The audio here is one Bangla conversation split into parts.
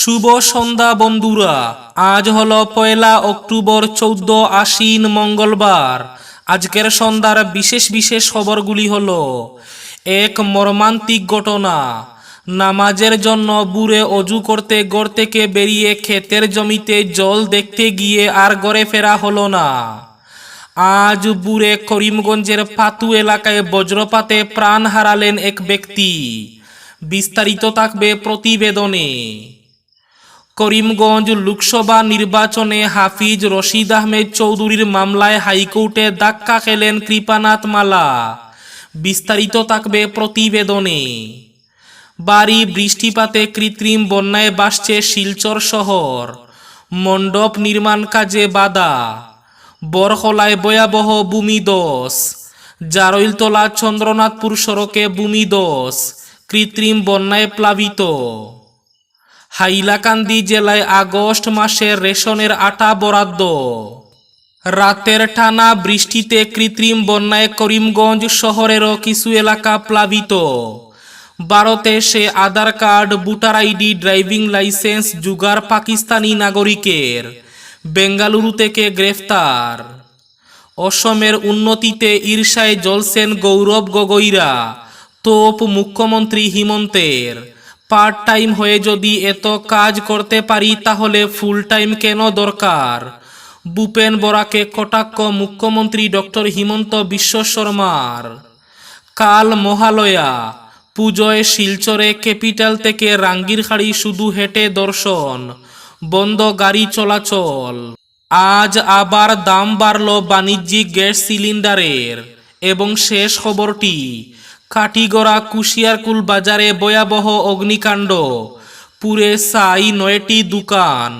শুভ সন্ধ্যা, বন্ধুরা। আজ হলো পয়লা অক্টোবর চৌদ্দ আশ্বিন মঙ্গলবার। আজকের সন্ধ্যার বিশেষ বিশেষ খবরগুলি হল, এক মর্মান্তিক ঘটনা। নামাজের জন্য বুড়ে অজু করতে গড় থেকে বেরিয়ে ক্ষেতের জমিতে জল দেখতে গিয়ে আর গড়ে ফেরা হলো না। আজ বুড়ে করিমগঞ্জের পাতু এলাকায় বজ্রপাতে প্রাণ হারালেন এক ব্যক্তি। বিস্তারিত থাকবে প্রতিবেদনে। করিমগঞ্জ লোকসভা নির্বাচনে হাফিজ রশিদ আহমেদ চৌধুরীর মামলায় হাইকোর্টে ধাক্কা খেলেন কৃপানাথ মালা। বিস্তারিত থাকবে প্রতিবেদনে। বাড়ি বৃষ্টিপাতে কৃত্রিম বন্যায় বাসছে শিলচর শহর। মণ্ডপ নির্মাণ কাজে বাধা। বরখলায় ভয়াবহ ভূমিদোষ জারইলতলা চন্দ্রনাথপুর সড়কে ভূমিদোষ কৃত্রিম বন্যায় প্লাবিত। হাইলাকান্দি জেলায় আগস্ট মাসে রেশনের আটা বরাদ্দ। রাতের টানা বৃষ্টিতে কৃত্রিম বন্যায় করিমগঞ্জ শহরেরও কিছু এলাকা প্লাবিত। ভারতে সে Aadhaar card, voter ID, driving licence জুগার পাকিস্তানি নাগরিকের বেঙ্গালুরু থেকে গ্রেফতার। অসমের উন্নতিতে ঈর্ষায় জ্বলছেন গৌরব গগৈরা, তোপ মুখ্যমন্ত্রী হিমন্তের। পার্ট টাইম হয়ে যদি এত কাজ করতে পারি, তাহলে ফুল টাইম কেন দরকার? ভূপেন বরাকে কটাক্ষ মুখ্যমন্ত্রী ডক্টর হিমন্ত বিশ্ব শর্মার। কাল মহালয়া, পুজোয় শিলচরে ক্যাপিটাল থেকে রাঙ্গিরখাড়ি শুধু হেঁটে দর্শন, বন্ধ গাড়ি চলাচল। আজ আবার দাম বাড়ল বাণিজ্যিক গ্যাস সিলিন্ডারের, এবং শেষ খবরটি কাটিগড়া কুশিয়ারকুল বাজারে ভয়াবহ অগ্নিকাণ্ড। পুরে সাই নয়টি দোকান।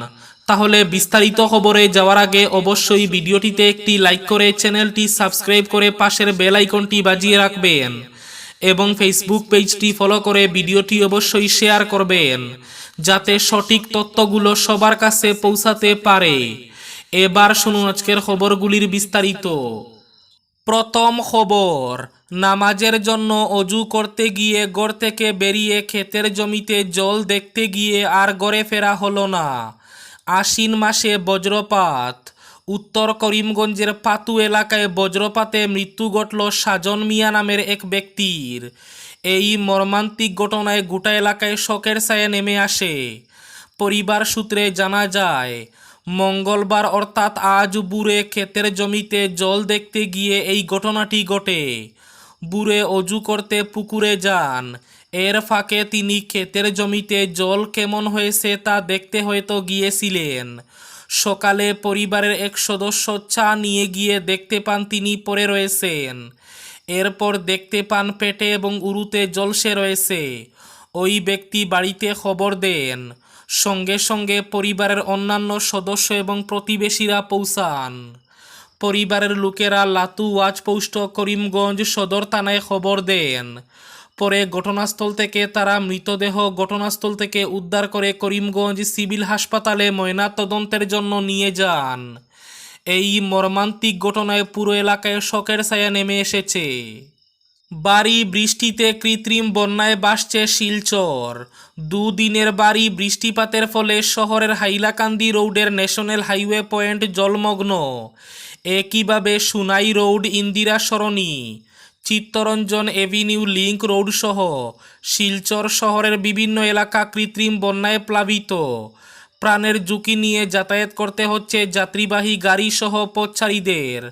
তাহলে বিস্তারিত খবরে যাওয়ার আগে অবশ্যই ভিডিওটিতে একটি লাইক করে চ্যানেলটি সাবস্ক্রাইব করে পাশের বেল আইকনটি বাজিয়ে রাখবেন এবং ফেসবুক পেজটি ফলো করে ভিডিওটি অবশ্যই শেয়ার করবেন, যাতে সঠিক তথ্যগুলো সবার কাছে পৌঁছাতে পারে। এবার শুনুন আজকের খবরগুলির বিস্তারিত। প্রথম খবর নামাজের জন্য অজু করতে গিয়ে গড় থেকে বেরিয়ে ক্ষেতের জমিতে জল দেখতে গিয়ে আর গড়ে ফেরা হলো না। আশ্বিন মাসে বজ্রপাত। উত্তর করিমগঞ্জের পাতু এলাকায় বজ্রপাতে মৃত্যু ঘটল সাজন মিয়া নামের এক ব্যক্তির। এই মর্মান্তিক ঘটনায় গোটা এলাকায় শোকের ছায়া নেমে আসে। পরিবার সূত্রে জানা যায়, মঙ্গলবার অর্থাৎ আজ বুড়ে ক্ষেতের জমিতে জল দেখতে গিয়ে এই ঘটনাটি ঘটে। বুড়ে অজু করতে পুকুরে যান। এর ফাঁকে তিনি ক্ষেতের জমিতে জল কেমন হয়েছে তা দেখতে হয়তো গিয়েছিলেন। সকালে পরিবারের এক সদস্য চা নিয়ে গিয়ে দেখতে পান তিনি পড়ে রয়েছেন। এরপর দেখতে পান পেটে এবং উরুতে জলসে রয়েছে। ওই ব্যক্তি বাড়িতে খবর দেন। সঙ্গে সঙ্গে পরিবারের অন্যান্য সদস্য এবং প্রতিবেশীরা পৌঁছান। পরিবারের লোকেরা লাতু পোস্ট করিমগঞ্জ সদর থানায় খবর দেন। পরে ঘটনাস্থল থেকে তারা মৃতদেহ ঘটনাস্থল থেকে উদ্ধার করে করিমগঞ্জ সিভিল হাসপাতালে ময়না তদন্তের জন্য নিয়ে যান। এই মর্মান্তিক ঘটনায় পুরো এলাকায় শোকের ছায়া নেমে এসেছে। বাড়ি বৃষ্টিতে কৃত্রিম বন্যায় বাসছে শিলচর। দুদিনের বাড়ি বৃষ্টিপাতের ফলে শহরের হাইলাকান্দি রোডের ন্যাশনাল হাইওয়ে পয়েন্ট জলমগ্ন। একইভাবে Sunai road, Indira Sarani, Chittaranjan avenue link road সহ শিলচর শহরের বিভিন্ন এলাকা কৃত্রিম বন্যায় প্লাবিত। প্রাণের ঝুঁকি নিয়ে যাতায়াত করতে হচ্ছে যাত্রীবাহী গাড়ি সহ পথচারীদের।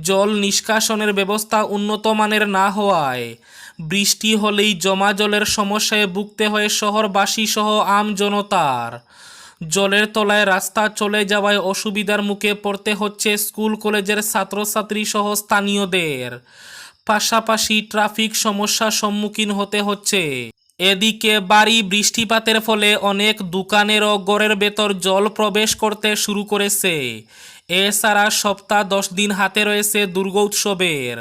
জল নিষ্কাশনের ব্যবস্থা উন্নত মানের না হওয়ায় বৃষ্টি হলেই জমা জলের সমস্যায় ভুগতে হয় শহরবাসী সহ আম জনতার। জলের তলায় রাস্তা চলে যাওয়ায় অসুবিধার মুখে পড়তে হচ্ছে স্কুল কলেজের ছাত্রছাত্রী সহ স্থানীয়দের। পাশাপাশি ট্রাফিক সমস্যার সম্মুখীন হতে হচ্ছে। এদিকে বাড়ি বৃষ্টিপাতের ফলে অনেক দোকানেরও গড়ের ভেতর জল প্রবেশ করতে শুরু করেছে। এছাড়া সপ্তাহ দশ দিন হাতে রয়েছে দুর্গোৎসবের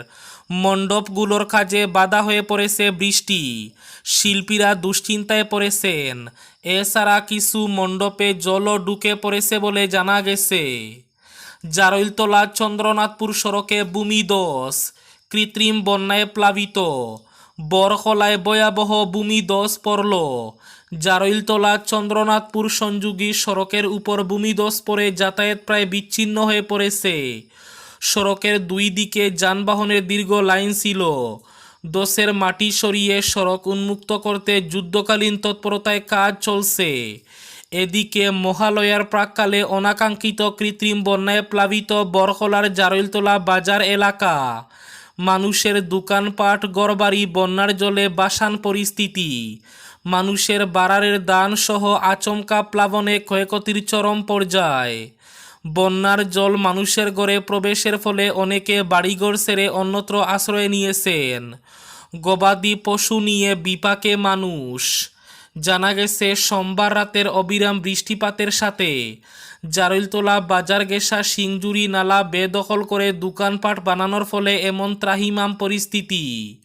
মণ্ডপগুলোর কাজে বাধা হয়ে পড়েছে বৃষ্টি। শিল্পীরা দুশ্চিন্তায় পড়েছেন। এছাড়া কিছু মণ্ডপে জলও ঢুকে পড়েছে বলে জানা গেছে। জারৈলতলা চন্দ্রনাথপুর সড়কে ভূমিদোষ কৃত্রিম বন্যায় প্লাবিত। বরখলায় ভয়াবহ ভূমিদোষ পড়ল। জারৈলতলা চন্দ্রনাথপুর সংযোগী সড়কের উপর ভূমিধস পড়ে যাতায়াত প্রায় বিচ্ছিন্ন হয়ে পড়েছে। সড়কের দুই দিকে যানবাহনের দীর্ঘ লাইন ছিল। দোষের মাটি সরিয়ে সড়ক উন্মুক্ত করতে যুদ্ধকালীন তৎপরতায় কাজ চলছে। এদিকে মহালয়ার প্রাককালে অনাকাঙ্ক্ষিত কৃত্রিম বন্যায় প্লাবিত বরখলার জারইলতলা বাজার এলাকা। মানুষের দোকানপাট গড়বাড়ি বন্যার জলে বাসান পরিস্থিতি। মানুষের বাড়ারের দান সহ আচমকা প্লাবনে ক্ষয়ক্ষতির চরম পর্যায়। বন্যার জল মানুষের ঘরে প্রবেশের ফলে অনেকে বাড়িঘর ছেড়ে অন্যত্র আশ্রয় নিয়েছেন। গবাদি পশু নিয়ে বিপাকে মানুষ। জানা গেছে, সোমবার রাতের অবিরাম বৃষ্টিপাতের সাথে জারইলতলা বাজার গেসা সিংজুরি নালা বেদখল করে দোকানপাট বানানোর ফলে এমন ত্রাহিমাম পরিস্থিতি।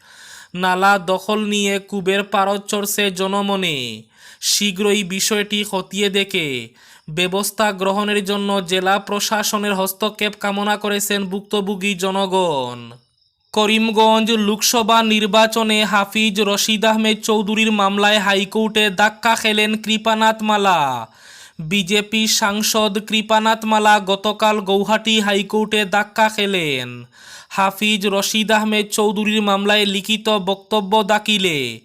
নালা দখল নিয়ে কুবের পারদ চড়ছে জনমনে। শীঘ্রই বিষয়টি খতিয়ে দেখে ব্যবস্থা গ্রহণের জন্য জেলা প্রশাসনের হস্তক্ষেপ কামনা করেছেন ভুক্তভোগী জনগণ। করিমগঞ্জ লোকসভা নির্বাচনে হাফিজ রশিদ আহমেদ চৌধুরীর মামলায় হাইকোর্টে ধাক্কা খেলেন কৃপানাথ মালা। বিজেপি সাংসদ কৃপানাথ মালা গতকাল গৌহাটি হাইকোর্টে ধাক্কা খেলেন। হাফিজ রশিদ আহমেদ চৌধুরীর মামলায় লিখিত বক্তব্য দাখিলে।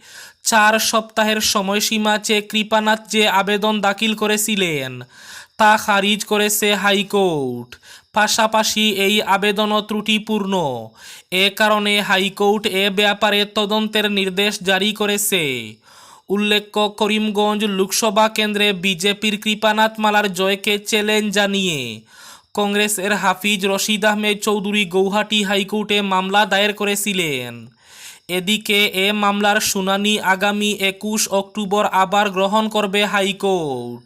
চার সপ্তাহের সময়সীমা চেয়ে কৃপানাথ যে আবেদন দাখিল করেছিলেন, তা খারিজ করেছে হাইকোর্ট। পাশাপাশি এই আবেদনও ত্রুটিপূর্ণ। এ কারণে হাইকোর্ট এ ব্যাপারে তদন্তের নির্দেশ জারি করেছে। উল্লেখ্য, করিমগঞ্জ লোকসভা কেন্দ্রে বিজেপির কৃপানাথ মালার জয়কে চ্যালেঞ্জ জানিয়ে কংগ্রেসের হাফিজ রশিদ আহমেদ চৌধুরী গৌহাটি হাইকোর্টে মামলা দায়ের করেছিলেন। এদিকে এ মামলার শুনানি আগামী একুশ অক্টোবর আবার গ্রহণ করবে হাইকোর্ট।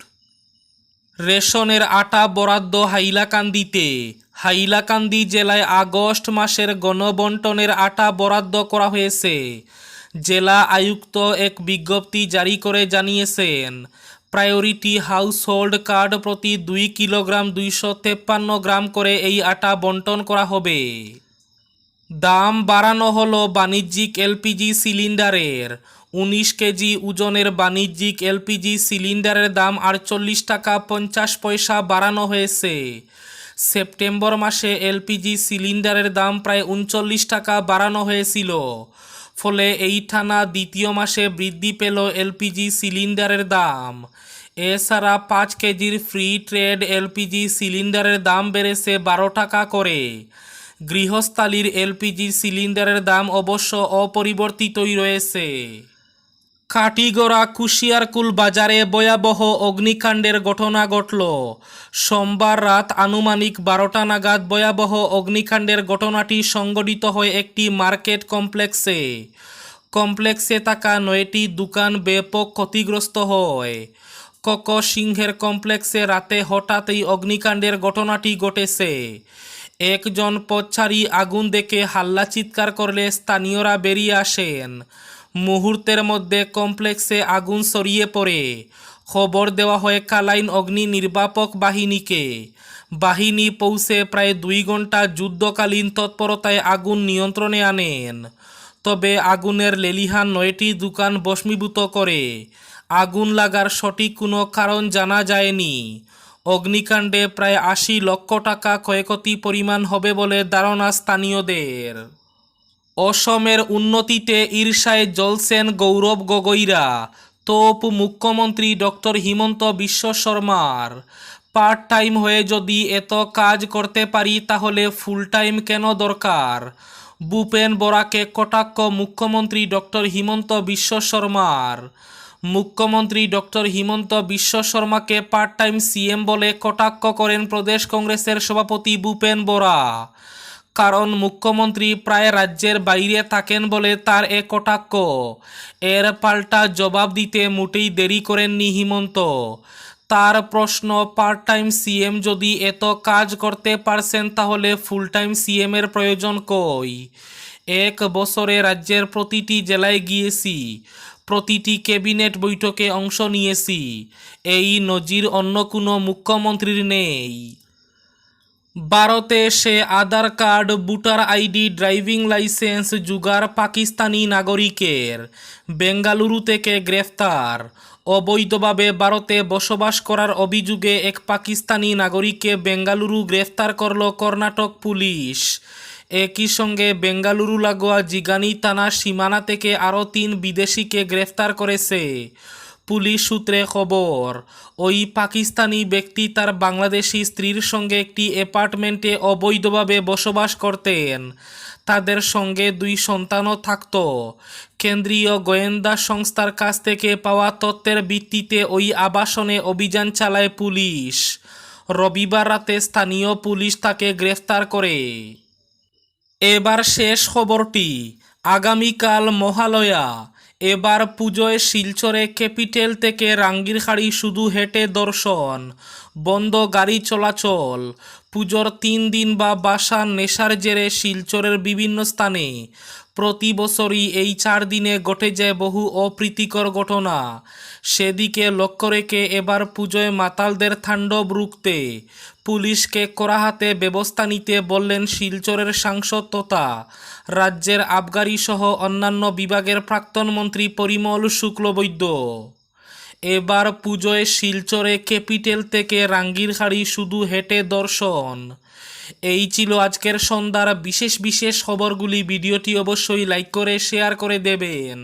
রেশনের আটা বরাদ্দ হাইলাকান্দিতে। হাইলাকান্দি জেলায় আগস্ট মাসের গণবন্টনের আটা বরাদ্দ করা হয়েছে। জেলা আয়ুক্ত এক বিজ্ঞপ্তি জারি করে জানিয়েছেন, প্রায়োরিটি হাউসহোল্ড কার্ড প্রতি দুই কিলোগ্রাম দুইশো তেপ্পান্ন গ্রাম করে এই আটা বন্টন করা হবে। দাম বাড়ানো হলো বাণিজ্যিক এলপিজি সিলিন্ডারের। উনিশ কেজি ওজনের বাণিজ্যিক এলপিজি সিলিন্ডারের দাম আটচল্লিশ টাকা পঞ্চাশ পয়সা বাড়ানো হয়েছে। সেপ্টেম্বর মাসে এলপিজি সিলিন্ডারের দাম প্রায় উনচল্লিশ টাকা বাড়ানো হয়েছিল। ফলে এই থানা দ্বিতীয় মাসে বৃদ্ধি পেল এলপিজি সিলিন্ডারের দাম। এছাড়া পাঁচ কেজির ফ্রি ট্রেড এলপিজি সিলিন্ডারের দাম বেড়েছে বারো টাকা করে। গৃহস্থালির এলপিজি সিলিন্ডারের দাম অবশ্য অপরিবর্তিতই রয়েছে। কাটিগড়া কুশিয়ারকুল বাজারে ভয়াবহ অগ্নিকাণ্ডের ঘটনা ঘটল। সোমবার রাত আনুমানিক বারোটা নাগাদ ভয়াবহ অগ্নিকাণ্ডের ঘটনাটি সংগঠিত হয় একটি মার্কেট কমপ্লেক্সে। কমপ্লেক্সে থাকা নয়টি দোকান ব্যাপক ক্ষতিগ্রস্ত হয়। কক সিংহের কমপ্লেক্সে রাতে হঠাৎ এই অগ্নিকাণ্ডের ঘটনাটি ঘটেছে। একজন পথচারী আগুন দেখে হাল্লা চিৎকার করলে স্থানীয়রা বেরিয়ে আসেন। মুহূর্তের মধ্যে কমপ্লেক্সে আগুন ছড়িয়ে পড়ে। খবর দেওয়া হয় কালাইন অগ্নি নির্বাপক বাহিনীকে। বাহিনী পৌঁছে প্রায় দুই ঘণ্টা যুদ্ধকালীন তৎপরতায় আগুন নিয়ন্ত্রণে আনেন। তবে আগুনের লেলিহান নয়টি দোকান ভস্মীভূত করে। আগুন লাগার সঠিক কোনো কারণ জানা যায়নি। অগ্নিকাণ্ডে প্রায় আশি লক্ষ টাকা ক্ষয়ক্ষতি পরিমাণ হবে বলে ধারণা স্থানীয়দের। অসমের উন্নতিতে ঈর্ষায় জ্বলছেন গৌরব গগৈরা, তোপ মুখ্যমন্ত্রী ডক্টর হিমন্ত বিশ্ব শর্মার। পার্ট টাইম হয়ে যদি এত কাজ করতে পারি তাহলে ফুল টাইম কেন দরকার? ভূপেন বরাকে কটাক্ষ মুখ্যমন্ত্রী ডক্টর হিমন্ত বিশ্ব শর্মার। মুখ্যমন্ত্রী doctor Himanta Biswa শর্মাকে part time CM বলে কটাক্ষ করেন প্রদেশ কংগ্রেসের সভাপতি ভূপেন বরা। কারণ মুখ্যমন্ত্রী প্রায় রাজ্যের বাইরে থাকেন বলে তার এ কটাক্ষ। এর পাল্টা জবাব দিতে মোটেই দেরি করেননি হিমন্ত। তার প্রশ্ন পার্ট টাইম সিএম যদি এত কাজ করতে পারছেন তাহলে ফুল টাইম সিএম এর প্রয়োজন কই? এক বছরে রাজ্যের প্রতিটি জেলায় গিয়েছি। প্রতিটি ক্যাবিনেট বৈঠকে অংশ নিয়েছি। এই নজির অন্য কোনো মুখ্যমন্ত্রীর নেই। ভারতে সে Aadhaar card, voter ID, driving licence, জুগার পাকিস্তানি নাগরিকের বেঙ্গালুরু থেকে গ্রেফতার। অবৈধভাবে ভারতে বসবাস করার অভিযোগে এক পাকিস্তানি নাগরিককে বেঙ্গালুরু গ্রেফতার করল কর্ণাটক পুলিশ। একই সঙ্গে বেঙ্গালুরু, লাগোয়া, জিগানি থানা সীমানা থেকে আরও তিন বিদেশিকে গ্রেফতার করেছে। পুলিশ সূত্রে খবর, ওই পাকিস্তানি ব্যক্তি তার বাংলাদেশি স্ত্রীর সঙ্গে একটি অ্যাপার্টমেন্টে অবৈধভাবে বসবাস করতেন। তাদের সঙ্গে দুই সন্তানও থাকত। কেন্দ্রীয় গোয়েন্দা সংস্থার কাছ থেকে পাওয়া তথ্যের ভিত্তিতে ওই আবাসনে অভিযান চালায় পুলিশ। রবিবার রাতে স্থানীয় পুলিশ তাকে গ্রেফতার করে। এবার শেষ খবরটি, আগামীকাল মহালয়া। এবার পুজোয় শিলচরে ক্যাপিটাল থেকে রাঙ্গিরখাড়ি শুধু হেঁটে দর্শন, বন্ধ গাড়ি চলাচল। পুজোর তিন দিন বা বাসার নেশার জেরে শিলচরের বিভিন্ন স্থানে। প্রতি বছরই এই চার দিনে ঘটে যায় বহু অপ্রীতিকর ঘটনা। সেদিকে লক্ষ্য রেখে এবার পুজোয় মাতালদের তাণ্ডব রুখতে পুলিশকে কড়া হাতে ব্যবস্থা নিতে বললেন শিলচরের সাংসদ তথা রাজ্যের আবগারি সহ অন্যান্য বিভাগের প্রাক্তন মন্ত্রী পরিমল শুক্লবৈদ্য। এবার পুজোয় শিলচরে ক্যাপিটাল থেকে রাঙ্গিরখাড়ি শুধু হেঁটে দর্শন। এই ছিল আজকের সন্ধ্যার বিশেষ বিশেষ খবরগুলি। ভিডিওটি অবশ্যই লাইক করে, শেয়ার করে দেবেন।